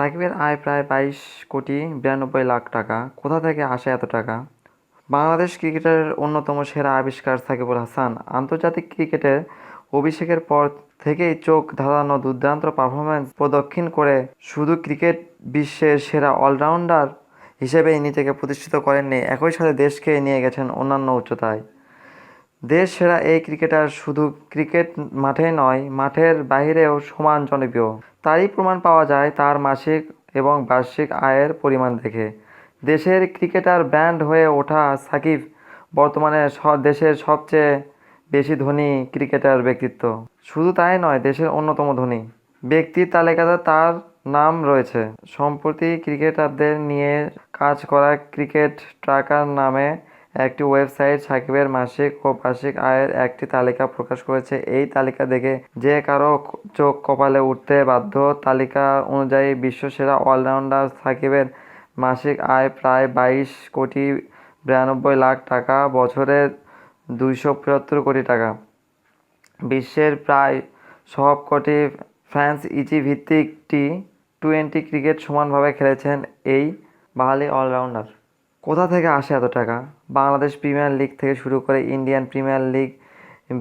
সাকিবের আয় প্রায় বাইশ কোটি বিরানব্বই লাখ টাকা। কোথা থেকে আসে এত টাকা? বাংলাদেশ ক্রিকেটের অন্যতম সেরা আবিষ্কার সাকিবুল হাসান। আন্তর্জাতিক ক্রিকেটের অভিষেকের পর থেকেই চোখ ধাঁধানো দুর্দান্ত পারফরম্যান্স প্রদক্ষিণ করে শুধু ক্রিকেট বিশ্বের সেরা অলরাউন্ডার হিসেবেই নিজেকে প্রতিষ্ঠিত করেননি, একই সাথে দেশকে নিয়ে গেছেন অন্যান্য উচ্চতায়। দেশ সেরা এই ক্রিকেটার শুধু ক্রিকেট মাঠে নয়, মাঠের বাইরেও সমান জনপ্রিয়। তারই প্রমাণ পাওয়া যায় তার মাসিক এবং বার্ষিক আয়ের পরিমাণ দেখে। দেশের ক্রিকেটার ব্র্যান্ড হয়ে ওঠা সাকিব বর্তমানে দেশের সবচেয়ে বেশি ধনী ক্রিকেটার ব্যক্তিত্ব। শুধু তাই নয়, দেশের অন্যতম ধনী ব্যক্তির তালিকাতে তার নাম রয়েছে। সম্প্রতি ক্রিকেটারদের নিয়ে কাজ করা ক্রিকেট ট্রাকার নামে একটি ওয়েবসাইট সাকিবের মাসিক ও বার্ষিক আয়ের একটি তালিকা প্রকাশ করেছে। এই তালিকা দেখে যে কারও চোখ কপালে উঠতে বাধ্য, তালিকা অনুযায়ী বিশ্বসেরা অলরাউন্ডার সাকিবের মাসিক আয় প্রায় বাইশ কোটি বিরানব্বই লাখ টাকা, বছরে দুইশো পঁচাত্তর কোটি টাকা। বিশ্বের প্রায় সবকটি ফ্রান্স ইজি ভিত্তিক টি টোয়েন্টি ক্রিকেট সমানভাবে খেলেছেন এই বাহালি অলরাউন্ডার। কোথা থেকে আসে এত টাকা? বাংলাদেশ প্রিমিয়ার লিগ থেকে শুরু করে Indian premier league,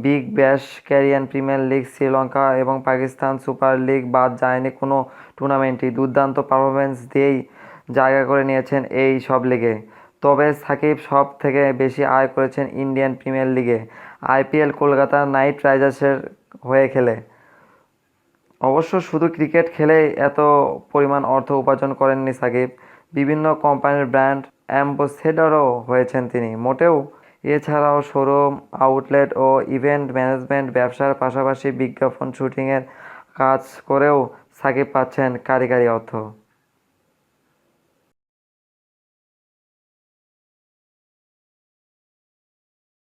big bash, Caribbean premier league, Sri Lanka এবং পাকিস্তান সুপার লিগ বাদ যায়নি কোনো টুর্নামেন্টই। দুর্দান্ত পারফরমেন্স দিয়েই জায়গা করে নিয়েছেন এই সব লিগে। তবে সাকিব সব থেকে বেশি আয় করেছেন ইন্ডিয়ান প্রিমিয়ার লিগে। আইপিএল কলকাতা নাইট রাইডার্সের হয়ে খেলে। অবশ্য শুধু ক্রিকেট খেলেই এত পরিমাণ অর্থ উপার্জন করেননি সাকিব। বিভিন্ন কোম্পানির ব্র্যান্ড অ্যাম্বাসেডরও হয়েছেন তিনি। মোটেও এছাড়াও শোরুম, আউটলেট ও ইভেন্ট ম্যানেজমেন্ট ব্যবসার পাশাপাশি বিজ্ঞাপন শুটিংয়ের কাজ করেও সাকিব পাচ্ছেন কারিগরি অর্থ।